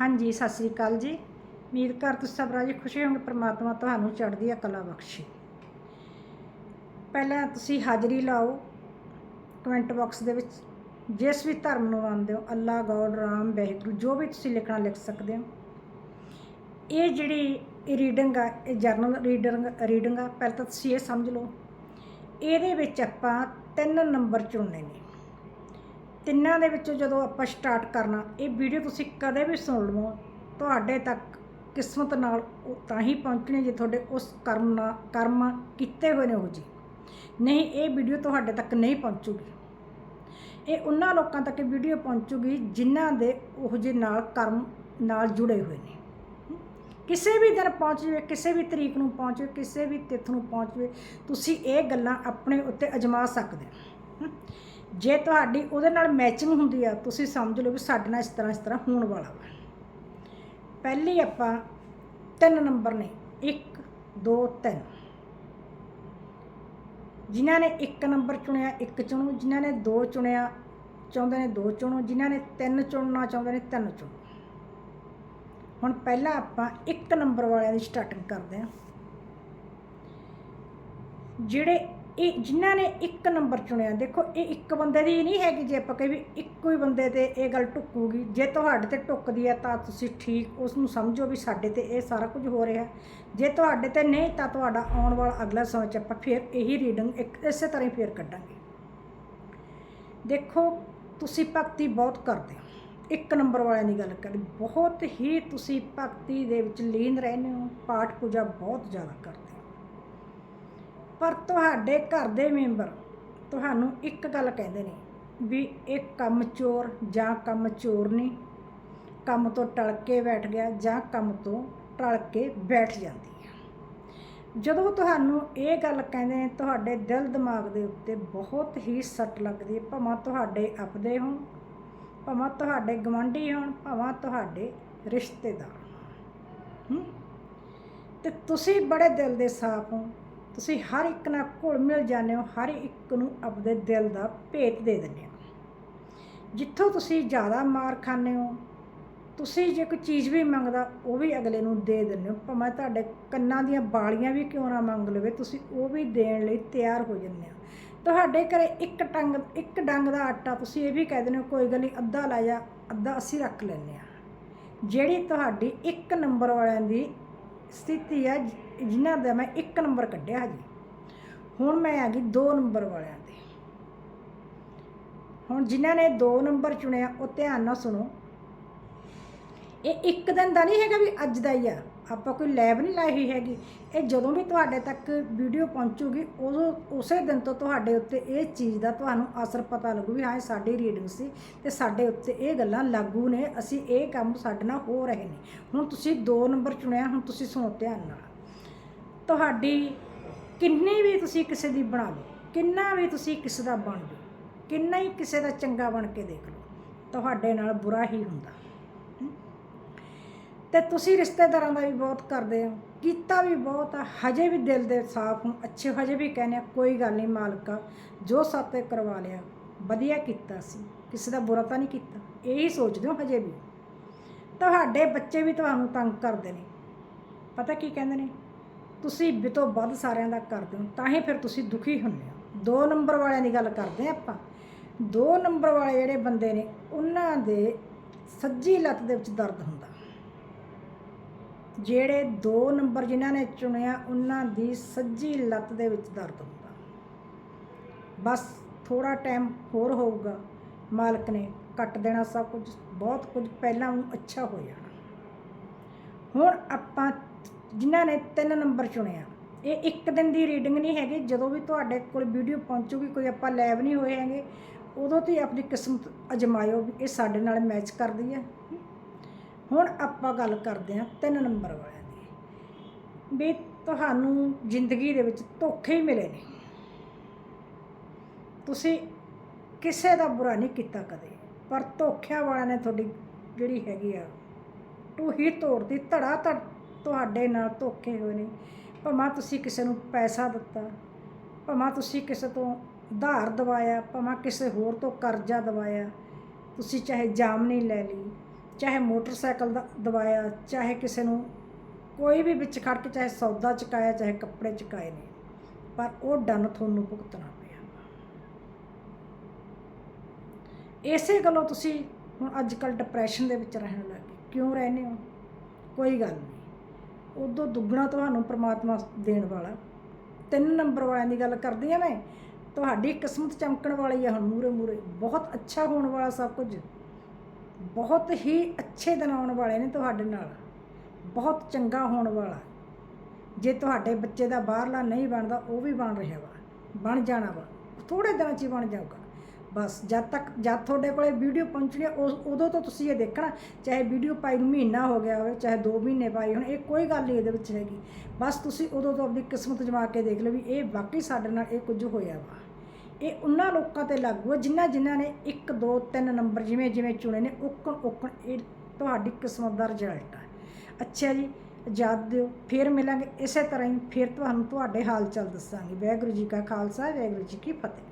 ਹਾਂਜੀ, ਸਤਿ ਸ੍ਰੀ ਅਕਾਲ ਜੀ। ਉਮੀਦ ਕਰ ਤੁਸੀਂ ਸਭ ਰਾਜੀ ਖੁਸ਼ੀ ਹੋਗੇ ਪ੍ਰਮਾਤਮਾ ਤੁਹਾਨੂੰ ਚੜ੍ਹਦੀ ਕਲਾ ਬਖਸ਼ੇ। ਪਹਿਲਾਂ ਤੁਸੀਂ ਹਾਜ਼ਰੀ ਲਾਓ ਕਮੈਂਟ ਬਾਕਸ ਦੇ ਵਿੱਚ। ਜਿਸ ਵੀ ਧਰਮ ਨੂੰ ਮੰਨਦੇ ਹੋ ਅੱਲਾ ਗੋਡ ਰਾਮ, ਵਾਹਿਗੁਰੂ, ਜੋ ਵੀ ਤੁਸੀਂ ਲਿਖਣਾ ਲਿਖ ਸਕਦੇ ਹੋ। ਇਹ ਜਿਹੜੀ ਰੀਡਿੰਗ ਆ, ਇਹ ਜਰਨਲ ਰੀਡਿੰਗ ਰੀਡਿੰਗ ਆ, ਪਹਿਲਾਂ ਤਾਂ ਤੁਸੀਂ ਇਹ ਸਮਝ ਲਓ। ਇਹਦੇ ਵਿੱਚ ਆਪਾਂ ਤਿੰਨ ਨੰਬਰ ਚੁਣਨੇ ਨੇ। ਤਿੰਨਾਂ ਦੇ ਵਿੱਚੋਂ ਜਦੋਂ ਆਪਾਂ ਸਟਾਰਟ ਕਰਨਾ, ਇਹ ਵੀਡੀਓ ਤੁਸੀਂ ਕਦੇ ਵੀ ਸੁਣ ਲਵੋ, ਤੁਹਾਡੇ ਤੱਕ ਕਿਸਮਤ ਨਾਲ ਉਹ ਤਾਂ ਹੀ ਪਹੁੰਚਣੀ ਜੇ ਤੁਹਾਡੇ ਉਸ ਕਰਮ ਨਾਲ ਕਰਮ ਕੀਤੇ ਹੋਏ ਨੇ ਉਹ ਜੀ। ਨਹੀਂ, ਇਹ ਵੀਡੀਓ ਤੁਹਾਡੇ ਤੱਕ ਨਹੀਂ ਪਹੁੰਚੂਗੀ। ਇਹ ਉਹਨਾਂ ਲੋਕਾਂ ਤੱਕ ਵੀਡੀਓ ਪਹੁੰਚੂਗੀ ਜਿਨ੍ਹਾਂ ਦੇ ਉਹ ਜਿਹੇ ਨਾਲ ਕਰਮ ਨਾਲ ਜੁੜੇ ਹੋਏ ਨੇ। ਕਿਸੇ ਵੀ ਦਿਨ ਪਹੁੰਚ ਜਾਵੇ, ਕਿਸੇ ਵੀ ਤਰੀਕ ਨੂੰ ਪਹੁੰਚ ਜਾਵੇ, ਕਿਸੇ ਵੀ ਤਿਥ ਨੂੰ ਪਹੁੰਚ ਜਾਵੇ, ਤੁਸੀਂ ਇਹ ਗੱਲਾਂ ਆਪਣੇ ਉੱਤੇ ਅਜਮਾ ਸਕਦੇ ਹੋ। ਜੇ ਤੁਹਾਡੀ ਉਹਦੇ ਨਾਲ ਮੈਚਿੰਗ ਹੁੰਦੀ ਆ, ਤੁਸੀਂ ਸਮਝ ਲਓ ਵੀ ਸਾਡੇ ਨਾਲ ਇਸ ਤਰ੍ਹਾਂ ਇਸ ਤਰ੍ਹਾਂ ਹੋਣ ਵਾਲਾ ਵਾ। ਪਹਿਲੀ ਆਪਾਂ ਤਿੰਨ ਨੰਬਰ ਨੇ 1 2 3 ਜਿਨ੍ਹਾਂ ਨੇ 1 ਨੰਬਰ ਚੁਣਿਆ 1 ਚੁਣੋ। ਜਿਨ੍ਹਾਂ ਨੇ 2 ਚੁਣਿਆ, ਚਾਹੁੰਦੇ ਨੇ 2 ਚੁਣੋ। ਜਿਨ੍ਹਾਂ ਨੇ 3 ਚੁਣਨਾ ਚਾਹੁੰਦੇ ਨੇ 3 ਚੁਣੋ। ਹੁਣ ਪਹਿਲਾਂ ਆਪਾਂ 1 ਨੰਬਰ ਵਾਲਿਆਂ ਦੀ ਸਟਾਰਟਿੰਗ ਕਰਦੇ ਹਾਂ। ਜਿਹੜੇ ਇਹ ਜਿਨ੍ਹਾਂ ਨੇ ਇੱਕ ਨੰਬਰ ਚੁਣਿਆ, ਦੇਖੋ ਇਹ ਇੱਕ ਬੰਦੇ ਦੀ ਨਹੀਂ ਹੈਗੀ ਜੇ ਆਪਾਂ ਕਹੇ ਵੀ ਇੱਕੋ ਹੀ ਬੰਦੇ ਤੇ ਇਹ ਗੱਲ ਟੁੱਕੂਗੀ ਜੇ ਤੁਹਾਡੇ ਤੇ ਟੁੱਕਦੀ ਹੈ ਤਾਂ ਤੁਸੀਂ ਠੀਕ ਉਸ ਨੂੰ ਸਮਝੋ ਵੀ ਸਾਡੇ ਤੇ ਇਹ ਸਾਰਾ ਕੁਝ ਹੋ ਰਿਹਾ। ਜੇ ਤੁਹਾਡੇ ਤੇ ਨਹੀਂ ਤਾਂ ਤੁਹਾਡਾ ਆਉਣ ਵਾਲਾ ਅਗਲਾ ਸਮਾਂ 'ਚ ਆਪਾਂ ਫਿਰ ਇਹੀ ਰੀਡਿੰਗ ਇੱਕ ਇਸੇ ਤਰ੍ਹਾਂ ਹੀ ਫੇਰ ਕੱਢਾਂਗੇ। ਦੇਖੋ, ਤੁਸੀਂ ਭਗਤੀ ਬਹੁਤ ਕਰਦੇ ਹੋ। ਇੱਕ ਨੰਬਰ ਵਾਲਿਆਂ ਦੀ ਗੱਲ ਕਰਦੇ ਬਹੁਤ ਹੀ ਤੁਸੀਂ ਭਗਤੀ ਦੇ ਵਿੱਚ ਲੀਨ ਰਹਿੰਦੇ ਹੋ, ਪਾਠ ਪੂਜਾ ਬਹੁਤ ਜ਼ਿਆਦਾ ਕਰਦੇ ਪਰ ਤੁਹਾਡੇ ਘਰ ਦੇ ਮੈਂਬਰ ਤੁਹਾਨੂੰ ਇੱਕ ਗੱਲ ਕਹਿੰਦੇ ਨੇ ਵੀ ਇਹ ਕੰਮ ਚੋਰ ਜਾਂ ਕੰਮ ਚੋਰ ਨਹੀਂ ਕੰਮ ਤੋਂ ਟਲ ਕੇ ਬੈਠ ਗਿਆ ਜਾਂ ਕੰਮ ਤੋਂ ਟਲ ਕੇ ਬੈਠ ਜਾਂਦੀ ਹੈ ਜਦੋਂ ਤੁਹਾਨੂੰ ਇਹ ਗੱਲ ਕਹਿੰਦੇ ਨੇ, ਤੁਹਾਡੇ ਦਿਲ ਦਿਮਾਗ ਦੇ ਉੱਤੇ ਬਹੁਤ ਹੀ ਸੱਟ ਲੱਗਦੀ ਹੈ, ਭਾਵੇਂ ਤੁਹਾਡੇ ਆਪਦੇ ਹੋਣ, ਭਾਵੇਂ ਤੁਹਾਡੇ ਗਵਾਂਢੀ ਹੋਣ, ਭਾਵੇਂ ਤੁਹਾਡੇ ਰਿਸ਼ਤੇਦਾਰ ਹੂੰ? ਤੇ ਤੁਸੀਂ ਬੜੇ ਦਿਲ ਦੇ ਸਾਫ਼ ਹੋ। ਤੁਸੀਂ ਹਰ ਇੱਕ ਨਾਲ ਘੁਲ ਮਿਲ ਜਾਂਦੇ ਹੋ, ਹਰ ਇੱਕ ਨੂੰ ਆਪਣੇ ਦਿਲ ਦਾ ਭੇਤ ਦੇ ਦਿੰਦੇ ਹੋ। ਜਿੱਥੋਂ ਤੁਸੀਂ ਜ਼ਿਆਦਾ ਮਾਰ ਖਾਂਦੇ ਹੋ, ਤੁਸੀਂ ਜੇ ਕੋਈ ਚੀਜ਼ ਵੀ ਮੰਗਦਾ, ਉਹ ਵੀ ਅਗਲੇ ਨੂੰ ਦੇ ਦਿੰਦੇ ਹੋ। ਭਾਵੇਂ ਤੁਹਾਡੇ ਕੰਨਾਂ ਦੀਆਂ ਬਾਲੀਆਂ ਵੀ ਕਿਉਂ ਨਾ ਮੰਗ ਲਵੇ, ਤੁਸੀਂ ਉਹ ਵੀ ਦੇਣ ਲਈ ਤਿਆਰ ਹੋ ਜਾਂਦੇ ਹੋ। ਤੁਹਾਡੇ ਘਰੇ ਇੱਕ ਟੰਗ, ਇੱਕ ਡੰਗ ਦਾ ਆਟਾ, ਤੁਸੀਂ ਇਹ ਵੀ ਕਹਿ ਦਿੰਦੇ ਹੋ, ਕੋਈ ਗੱਲ ਨਹੀਂ, ਅੱਧਾ ਲੈ ਜਾ, ਅੱਧਾ ਅਸੀਂ ਰੱਖ ਲੈਂਦੇ ਆ ਜਿਹੜੀ ਤੁਹਾਡੀ ਇੱਕ ਨੰਬਰ ਵਾਲਿਆਂ ਦੀ ਸਥਿਤੀ ਹੈ ਜਿਨ੍ਹਾਂ ਦਾ ਮੈਂ ਇੱਕ ਨੰਬਰ ਕੱਢਿਆ ਜੀ ਹੁਣ ਮੈਂ ਆ ਗਈ 2 ਨੰਬਰ ਵਾਲਿਆਂ 'ਤੇ। ਹੁਣ ਜਿਨ੍ਹਾਂ ਨੇ 2 ਨੰਬਰ ਚੁਣਿਆ, ਉਹ ਧਿਆਨ ਨਾਲ ਸੁਣੋ। ਇਹ ਇੱਕ ਦਿਨ ਦਾ ਨਹੀਂ ਹੈਗਾ ਵੀ ਅੱਜ ਦਾ ਹੀ ਆ। ਆਪਾਂ ਕੋਈ ਲੈਬ ਨਹੀਂ ਲਾਈ ਹੋਈ ਹੈਗੀ। ਇਹ ਜਦੋਂ ਵੀ ਤੁਹਾਡੇ ਤੱਕ ਵੀਡੀਓ ਪਹੁੰਚੂਗੀ, ਉਦੋਂ ਉਸੇ ਦਿਨ ਤੋਂ ਤੁਹਾਡੇ ਉੱਤੇ ਇਹ ਚੀਜ਼ ਦਾ ਤੁਹਾਨੂੰ ਅਸਰ ਪਤਾ ਲੱਗੂ ਵੀ ਹਾਂ, ਇਹ ਸਾਡੀ ਰੀਡਿੰਗ ਸੀ ਤੇ ਸਾਡੇ ਉੱਤੇ ਇਹ ਗੱਲਾਂ ਲਾਗੂ ਨੇ, ਅਸੀਂ ਇਹ ਕੰਮ ਸਾਡੇ ਨਾਲ ਹੋ ਰਹੇ ਨੇ। ਹੁਣ ਤੁਸੀਂ 2 ਨੰਬਰ ਚੁਣਿਆ, ਹੁਣ ਤੁਸੀਂ ਸੁਣੋ ਧਿਆਨ ਨਾਲ। ਤੁਹਾਡੀ ਕਿੰਨੀ ਵੀ ਤੁਸੀਂ ਕਿਸੇ ਦੀ ਬਣਾ ਲਓ, ਕਿੰਨਾ ਵੀ ਤੁਸੀਂ ਕਿਸੇ ਦਾ ਬਣ ਲਓ, ਕਿੰਨਾ ਹੀ ਕਿਸੇ ਦਾ ਚੰਗਾ ਬਣ ਕੇ ਦੇਖ ਲਓ, ਤੁਹਾਡੇ ਨਾਲ ਬੁਰਾ ਹੀ ਹੁੰਦਾ। ਤੇ ਤੁਸੀਂ ਰਿਸ਼ਤੇਦਾਰਾਂ ਦਾ ਵੀ ਬਹੁਤ ਕਰਦੇ ਹੋ। ਕੀਤਾ ਵੀ ਬਹੁਤ ਆ। ਹਜੇ ਵੀ ਦਿਲ ਦੇ ਸਾਫ਼ ਹੋ ਅੱਛੇ ਹਜੇ ਵੀ ਕਹਿੰਦੇ ਆ, ਕੋਈ ਗੱਲ ਨਹੀਂ ਮਾਲਕਾ, ਜੋ ਸਾਤੇ ਕਰਵਾ ਲਿਆ, ਵਧੀਆ ਕੀਤਾ ਸੀ। ਕਿਸੇ ਦਾ ਬੁਰਾ ਤਾਂ ਨਹੀਂ ਕੀਤਾ। ਇਹੀ ਸੋਚਦੇ ਹੋ ਹਜੇ ਵੀ? ਤੁਹਾਡੇ ਬੱਚੇ ਵੀ ਤੁਹਾਨੂੰ ਤੰਗ ਕਰਦੇ ਨੇ। ਪਤਾ ਕੀ ਕਹਿੰਦੇ ਨੇ? ਤੁਸੀਂ ਵੀ ਤੋਂ ਵੱਧ ਸਾਰਿਆਂ ਦਾ ਕਰਦੇ ਹੋ, ਤਾਂ ਹੀ ਫਿਰ ਤੁਸੀਂ ਦੁਖੀ ਹੁੰਦੇ ਹੋ। ਦੋ ਨੰਬਰ ਵਾਲਿਆਂ ਦੀ ਗੱਲ ਕਰਦੇ ਆ ਆਪਾਂ। ਦੋ ਨੰਬਰ ਵਾਲੇ ਜਿਹੜੇ ਬੰਦੇ ਨੇ, ਉਹਨਾਂ ਦੇ ਸੱਜੀ ਲੱਤ ਦੇ ਵਿੱਚ ਦਰਦ ਹੁੰਦਾ। ਜਿਹੜੇ ਦੋ ਨੰਬਰ ਜਿਨ੍ਹਾਂ ਨੇ ਚੁਣਿਆ, ਉਹਨਾਂ ਦੀ ਸੱਜੀ ਲੱਤ ਦੇ ਵਿੱਚ ਦਰਦ ਹੁੰਦਾ। ਬਸ ਥੋੜਾ ਟਾਈਮ ਹੋਰ ਹੋਊਗਾ, ਮਾਲਕ ਨੇ ਕੱਟ ਦੇਣਾ ਸਭ ਕੁਝ, ਬਹੁਤ ਕੁਝ ਪਹਿਲਾਂ ਨੂੰ ਅੱਛਾ ਹੋ ਜਾਣਾ। ਹੁਣ ਆਪਾਂ ਜਿਨ੍ਹਾਂ ਨੇ ਤਿੰਨ ਨੰਬਰ ਚੁਣਿਆ, ਇਹ ਇੱਕ ਦਿਨ ਦੀ ਰੀਡਿੰਗ ਨਹੀਂ ਹੈਗੀ, ਜਦੋਂ ਵੀ ਤੁਹਾਡੇ ਕੋਲ ਵੀਡੀਓ ਪਹੁੰਚੂਗੀ, ਕੋਈ ਆਪਾਂ ਲੈਬ ਨਹੀਂ ਹੋਏ ਹੈਗੇ, ਉਦੋਂ ਤੋਂ ਹੀ ਆਪਣੀ ਕਿਸਮਤ ਅਜਮਾਇਓ ਵੀ ਇਹ ਸਾਡੇ ਨਾਲ ਮੈਚ ਕਰਦੀ ਹੈ। ਹੁਣ ਆਪਾਂ ਗੱਲ ਕਰਦੇ ਹਾਂ ਤਿੰਨ ਨੰਬਰ ਵਾਲਿਆਂ ਦੀ। ਵੀ ਤੁਹਾਨੂੰ ਜ਼ਿੰਦਗੀ ਦੇ ਵਿੱਚ ਧੋਖੇ ਹੀ ਮਿਲੇ ਨੇ। ਤੁਸੀਂ ਕਿਸੇ ਦਾ ਬੁਰਾ ਨਹੀਂ ਕੀਤਾ ਕਦੇ, ਪਰ ਧੋਖਿਆਂ ਵਾਲਿਆਂ ਨੇ ਤੁਹਾਡੀ ਜਿਹੜੀ ਹੈਗੀ ਆ ਟੂ ਹੀ ਤੋੜਦੀ, ਧੜਾ ਧੜ ਤੁਹਾਡੇ ਨਾਲ ਧੋਖੇ ਹੋਏ ਨੇ। ਭਾਵੇਂ ਤੁਸੀਂ ਕਿਸੇ ਨੂੰ ਪੈਸਾ ਦਿੱਤਾ, ਭਾਵੇਂ ਤੁਸੀਂ ਕਿਸੇ ਤੋਂ ਉਧਾਰ ਦਵਾਇਆ, ਭਾਵੇਂ ਕਿਸੇ ਹੋਰ ਤੋਂ ਕਰਜ਼ਾ ਦਵਾਇਆ, ਤੁਸੀਂ ਚਾਹੇ ਜਾਮਨੀ ਲੈ ਲਈ ਚਾਹੇ ਮੋਟਰਸਾਈਕਲ ਦਾ ਦਵਾਇਆ ਚਾਹੇ ਕਿਸੇ ਨੂੰ ਕੋਈ ਵੀ ਵਿੱਚ ਖੜ ਕੇ ਚਾਹੇ ਸੌਦਾ ਚੁਕਾਇਆ, ਚਾਹੇ ਕੱਪੜੇ ਚੁਕਾਏ ਨੇ, ਪਰ ਉਹ ਡਨ ਤੁਹਾਨੂੰ ਭੁਗਤਣਾ ਪਿਆ। ਇਸੇ ਗੱਲੋਂ ਤੁਸੀਂ ਹੁਣ ਅੱਜ ਕੱਲ ਡਿਪਰੈਸ਼ਨ ਦੇ ਵਿੱਚ ਰਹਿਣ ਲੱਗ ਗਏ। ਕਿਉਂ ਰਹਿੰਦੇ ਹੋ? ਕੋਈ ਗੱਲ ਨਹੀਂ। ਉਦੋਂ ਦੁੱਗਣਾ ਤੁਹਾਨੂੰ ਪ੍ਰਮਾਤਮਾ ਦੇਣ ਵਾਲਾ। ਤਿੰਨ ਨੰਬਰ ਵਾਲਿਆਂ ਦੀ ਗੱਲ ਕਰਦੀ ਆ ਮੈਂ। ਤੁਹਾਡੀ ਕਿਸਮਤ ਚਮਕਣ ਵਾਲੀ ਆ ਹੁਣ ਮੂਰੇ ਮੂਰੇ ਬਹੁਤ ਅੱਛਾ ਹੋਣ ਵਾਲਾ ਸਭ ਕੁਝ। ਬਹੁਤ ਹੀ ਅੱਛੇ ਦਿਨ ਆਉਣ ਵਾਲੇ ਨੇ ਤੁਹਾਡੇ ਨਾਲ। ਬਹੁਤ ਚੰਗਾ ਹੋਣ ਵਾਲਾ। ਜੇ ਤੁਹਾਡੇ ਬੱਚੇ ਦਾ ਬਾਹਰਲਾ ਨਹੀਂ ਬਣਦਾ ਉਹ ਵੀ ਬਣ ਰਿਹਾ ਵਾ ਬਣ ਜਾਣਾ ਵਾ। ਥੋੜੇ ਦਿਨਾਂ 'ਚ ਹੀ ਬਣ ਜਾਊਗਾ। ਬਸ ਜਦ ਤੱਕ ਜਦ ਤੁਹਾਡੇ ਕੋਲੇ ਵੀਡੀਓ ਪਹੁੰਚਣੀ ਹੈ, ਉਦੋਂ ਤੋਂ ਤੁਸੀਂ ਇਹ ਦੇਖਣਾ ਚਾਹੇ ਵੀਡੀਓ ਪਾਈ ਨੂੰ ਮਹੀਨਾ ਹੋ ਗਿਆ ਹੋਵੇ ਚਾਹੇ 2 ਮਹੀਨੇ ਪਾਈ ਹੁਣ ਇਹ ਕੋਈ ਗੱਲ ਨਹੀਂ ਇਹਦੇ ਵਿੱਚ ਹੈਗੀ। ਬਸ ਤੁਸੀਂ ਉਦੋਂ ਤੋਂ ਆਪਣੀ ਕਿਸਮਤ ਜਮਾ ਕੇ ਦੇਖ ਲਓ ਵੀ ਇਹ ਵਾਕਈ ਸਾਡੇ ਨਾਲ ਇਹ ਕੁਝ ਹੋਇਆ ਵਾ। ਇਹ ਉਹਨਾਂ ਲੋਕਾਂ ਤੇ ਲਾਗੂ ਹੈ ਜਿਨ੍ਹਾਂ ਜਿਨ੍ਹਾਂ ਨੇ 1 2 3 ਨੰਬਰ ਜਿਵੇਂ ਜਿਵੇਂ ਚੁਣੇ ਨੇ, ਓਕਣ ਓਕਣ ਇਹ ਤੁਹਾਡੀ ਕਿਸਮਤ ਦਾ ਰਿਜ਼ਲਟ ਹੈ ਅੱਛਾ ਜੀ, ਯਾਦ ਦਿਓ, ਫਿਰ ਮਿਲਾਂਗੇ, ਇਸੇ ਤਰ੍ਹਾਂ ਹੀ ਫਿਰ ਤੁਹਾਨੂੰ ਤੁਹਾਡੇ ਹਾਲ ਚਾਲ ਦੱਸਾਂਗੇ। ਵਾਹਿਗੁਰੂ ਜੀ ਕਾ ਖਾਲਸਾ, ਵਾਹਿਗੁਰੂ ਜੀ ਕੀ ਫਤਿਹ।